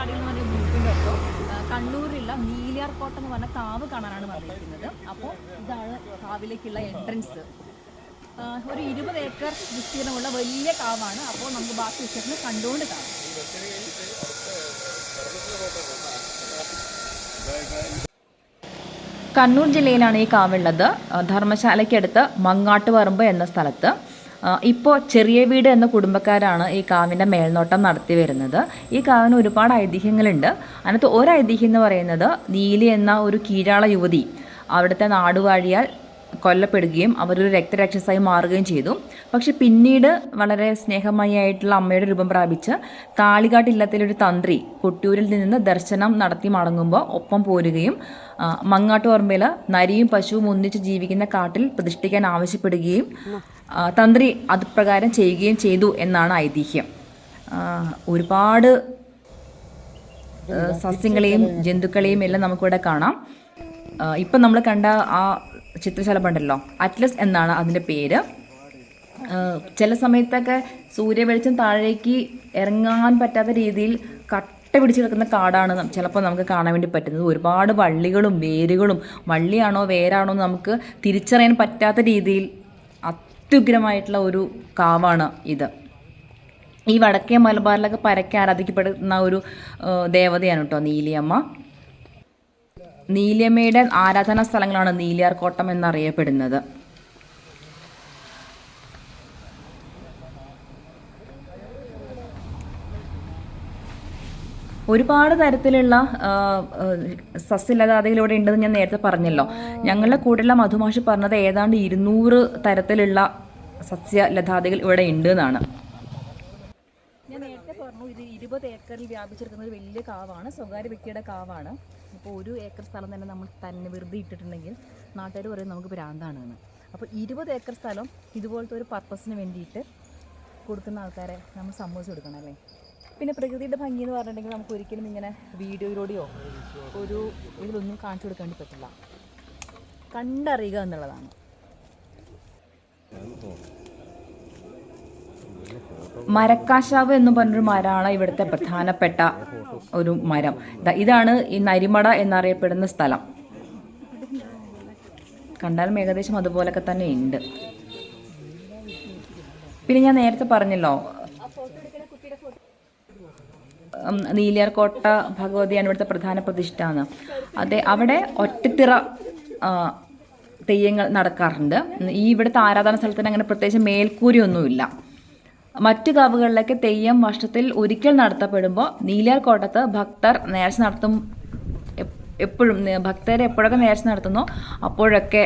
ചാടികൾ എന്ന് പറഞ്ഞ ഗ്രൂപ്പിന്റെ ഒപ്പം കണ്ണൂരിലുള്ള നീലിയാർ കോട്ട എന്ന് പറഞ്ഞ കാവ് കാണാനാണ് വന്നിരിക്കുന്നത്. അപ്പോൾ ഇതാണ് കാവിലേക്കുള്ള എൻട്രൻസ് ഒരു ഇരുപത് ഏക്കർ വിസ്തീർണമുള്ള വലിയ കാവാണ്. അപ്പോൾ നമുക്ക് ബാക്കി വിശേഷം കണ്ടുകൊണ്ട് കാണാം. കണ്ണൂർ ജില്ലയിലാണ് ഈ കാവുള്ളത്. ധർമ്മശാലയ്ക്കടുത്ത് മങ്ങാട്ടുപറമ്പ് എന്ന സ്ഥലത്ത്. ഇപ്പോൾ ചെറിയ വീട് എന്ന കുടുംബക്കാരാണ് ഈ കാവിന്റെ മേൽനോട്ടം നടത്തി വരുന്നത്. ഈ കാവിന് ഒരുപാട് ഐതിഹ്യങ്ങളുണ്ട്. അതിനകത്ത് ഒരു ഐതിഹ്യം എന്ന് പറയുന്നത് നീലി എന്ന ഒരു കീഴാള യുവതി അവിടുത്തെ നാടുവാഴിയാൽ കൊല്ലപ്പെടുകയും അവരൊരു രക്തരാക്ഷസായി മാറുകയും ചെയ്തു. പക്ഷെ പിന്നീട് വളരെ സ്നേഹമയായിട്ടുള്ള അമ്മയുടെ രൂപം പ്രാപിച്ച് കാളികാട്ട് ഇല്ലത്തിലെ ഒരു തന്ത്രി കൊട്ടിയൂരിൽ നിന്ന് ദർശനം നടത്തി മടങ്ങുമ്പോൾ ഒപ്പം പോരുകയും ഓർമ്മയിൽ നരിയും പശുവും ഒന്നിച്ച് ജീവിക്കുന്ന കാട്ടിൽ പ്രതിഷ്ഠിക്കാൻ ആവശ്യപ്പെടുകയും തന്ത്രി അതുപ്രകാരം ചെയ്യുകയും ചെയ്തു എന്നാണ് ഐതിഹ്യം. ഒരുപാട് സസ്യങ്ങളെയും ജന്തുക്കളെയും എല്ലാം നമുക്കിവിടെ കാണാം. ഇപ്പം നമ്മൾ കണ്ട ആ ചിത്രശലഭം ഉണ്ടല്ലോ അറ്റ്ലസ് എന്നാണ് അതിന്റെ പേര്. ചില സമയത്തൊക്കെ സൂര്യവെളിച്ചം താഴേക്ക് ഇറങ്ങാൻ പറ്റാത്ത രീതിയിൽ കട്ട പിടിച്ച് കിടക്കുന്ന കാടാണ് ചിലപ്പോൾ നമുക്ക് കാണാൻ വേണ്ടി പറ്റുന്നത്. ഒരുപാട് വള്ളികളും വേരുകളും വള്ളിയാണോ വേരാണോ നമുക്ക് തിരിച്ചറിയാൻ പറ്റാത്ത രീതിയിൽ അത്യുഗ്രമായിട്ടുള്ള ഒരു കാവാണ് ഇത്. ഈ വടക്കേ മലബാറിലൊക്കെ പരക്കെ ആരാധിക്കപ്പെടുന്ന ഒരു ദേവതയാണ് കേട്ടോ നീലിയമ്മ. നീലിയമ്മയുടെ ആരാധനാ സ്ഥലങ്ങളാണ് നീലിയാർകോട്ടം എന്നറിയപ്പെടുന്നത്. ഒരുപാട് തരത്തിലുള്ള സസ്യലതാദികൾ ഇവിടെ ഉണ്ടെന്ന് ഞാൻ നേരത്തെ പറഞ്ഞല്ലോ. ഞങ്ങളുടെ കൂടെയുള്ള മധുമാഷി പറഞ്ഞത് ഏതാണ്ട് ഇരുന്നൂറ് തരത്തിലുള്ള സസ്യലതാദികൾ ഇവിടെ ഉണ്ട് എന്നാണ്. പറഞ്ഞു ഇത് ഇരുപത് ഏക്കറിൽ വ്യാപിച്ചിരിക്കുന്ന ഒരു വലിയ കാവാണ് സ്വകാര്യ വ്യക്തിയുടെ കാവാണ്. അപ്പോൾ ഒരു ഏക്കർ സ്ഥലം തന്നെ നമ്മൾ തന്നെ വെറുതെ ഇട്ടിട്ടുണ്ടെങ്കിൽ നാട്ടുകാർ പറയും നമുക്ക് ഭ്രാന്താണെന്ന്. അപ്പോൾ ഇരുപത് ഏക്കർ സ്ഥലം ഇതുപോലത്തെ ഒരു പർപ്പസിന് വേണ്ടിയിട്ട് കൊടുക്കുന്ന ആൾക്കാരെ നമ്മൾ സമ്മതിച്ചു കൊടുക്കണം അല്ലേ? പിന്നെ പ്രകൃതിയുടെ ഭംഗി എന്ന് പറഞ്ഞിട്ടുണ്ടെങ്കിൽ നമുക്ക് ഒരിക്കലും ഇങ്ങനെ വീഡിയോയിലൂടെയോ ഒരു ഇതിലൊന്നും കാണിച്ചു കൊടുക്കാൻ വേണ്ടി പറ്റില്ല. കണ്ടറിയുക എന്നുള്ളതാണ്. മരക്കാശാവ് എന്ന് പറഞ്ഞൊരു മരമാണ് ഇവിടുത്തെ പ്രധാനപ്പെട്ട ഒരു മരം. ഇതാണ് ഈ നരിമട എന്നറിയപ്പെടുന്ന സ്ഥലം. കണ്ടാലും ഏകദേശം അതുപോലൊക്കെ തന്നെ ഉണ്ട്. പിന്നെ ഞാൻ നേരത്തെ പറഞ്ഞല്ലോ നീലിയാർകോട്ട ഭഗവതിയാണ് ഇവിടുത്തെ പ്രധാന പ്രതിഷ്ഠ എന്ന് അതെ അവിടെ ഒറ്റത്തിറ തെയ്യങ്ങൾ നടക്കാറുണ്ട്. ഈ ഇവിടുത്തെ ആരാധന സ്ഥലത്തിന് അങ്ങനെ പ്രത്യേകിച്ച് മേൽക്കൂരയൊന്നുമില്ല. മറ്റു കാവുകളിലൊക്കെ തെയ്യം വർഷത്തിൽ ഒരിക്കൽ നടത്തപ്പെടുമ്പോൾ നീലിയാർ കോട്ടത്ത് ഭക്തർ നേർച്ച നടത്തും. എപ്പോഴും ഭക്തരെ എപ്പോഴൊക്കെ നേർച്ച നടത്തുന്നോ അപ്പോഴൊക്കെ